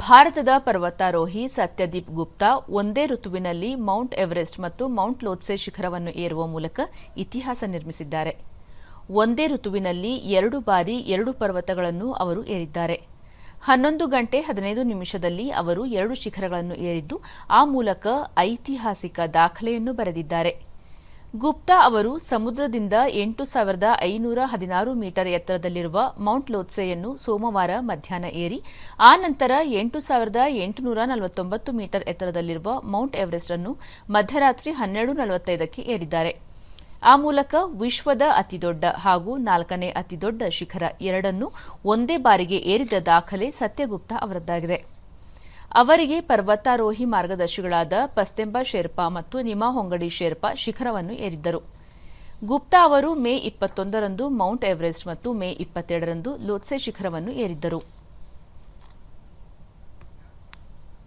ಭಾರತದ ಪರ್ವತಾರೋಹಿ ಸತ್ಯದೀಪ್ ಗುಪ್ತಾ ಒಂದೇ ಋತುವಿನಲ್ಲಿ ಮೌಂಟ್ ಎವರೆಸ್ಟ್ ಮತ್ತು ಮೌಂಟ್ ಲೋತ್ಸೆ ಶಿಖರವನ್ನು ಏರುವ ಮೂಲಕ ಇತಿಹಾಸ ನಿರ್ಮಿಸಿದ್ದಾರೆ. ಒಂದೇ ಋತುವಿನಲ್ಲಿ ಎರಡು ಬಾರಿ ಎರಡು ಪರ್ವತಗಳನ್ನು ಅವರು ಏರಿದ್ದಾರೆ. ಹನ್ನೊಂದು ಗಂಟೆ ಹದಿನೈದು ನಿಮಿಷದಲ್ಲಿ ಅವರು ಎರಡು ಶಿಖರಗಳನ್ನು ಏರಿದ್ದು, ಆ ಮೂಲಕ ಐತಿಹಾಸಿಕ ದಾಖಲೆಯನ್ನು ಬರೆದಿದ್ದಾರೆ. ಗುಪ್ತಾ ಅವರು ಸಮುದ್ರದಿಂದ ಎಂಟು ಸಾವಿರದ ಐನೂರ ಹದಿನಾರು ಮೀಟರ್ ಎತ್ತರದಲ್ಲಿರುವ ಮೌಂಟ್ ಲೋತ್ಸೆಯನ್ನು ಸೋಮವಾರ ಮಧ್ಯಾಹ್ನ ಏರಿ, ಆ ನಂತರ ಎಂಟು ಸಾವಿರದ ಎಂಟುನೂರ ನಲವತ್ತೊಂಬತ್ತು ಮೀಟರ್ ಎತ್ತರದಲ್ಲಿರುವ ಮೌಂಟ್ ಎವರೆಸ್ಟ್ ಅನ್ನು ಮಧ್ಯರಾತ್ರಿ ಹನ್ನೆರಡು ನಲವತ್ತೈದಕ್ಕೆ ಏರಿದ್ದಾರೆ. ಆ ಮೂಲಕ ವಿಶ್ವದ ಅತಿದೊಡ್ಡ ಹಾಗೂ ನಾಲ್ಕನೇ ಅತಿದೊಡ್ಡ ಶಿಖರ ಎರಡನ್ನೂ ಒಂದೇ ಬಾರಿಗೆ ಏರಿದ ದಾಖಲೆ ಸತ್ಯಗುಪ್ತಾ ಅವರದ್ದಾಗಿದೆ. ಅವರಿಗೆ ಪರ್ವತಾರೋಹಿ ಮಾರ್ಗದರ್ಶಿಗಳಾದ ಪಸ್ತೆಂಬ ಶೇರ್ಪಾ ಮತ್ತು ನಿಮಾ ಹೊಂಗಡಿ ಶೇರ್ಪಾ ಶಿಖರವನ್ನು ಏರಿದ್ದರು. ಗುಪ್ತಾ ಅವರು ಮೇ ಇಪ್ಪತ್ತೊಂದರಂದು ಮೌಂಟ್ ಎವರೆಸ್ಟ್ ಮತ್ತು ಮೇ ಇಪ್ಪತ್ತೆರಡರಂದು ಲೋತ್ಸೆ ಶಿಖರವನ್ನು ಏರಿದ್ದರು.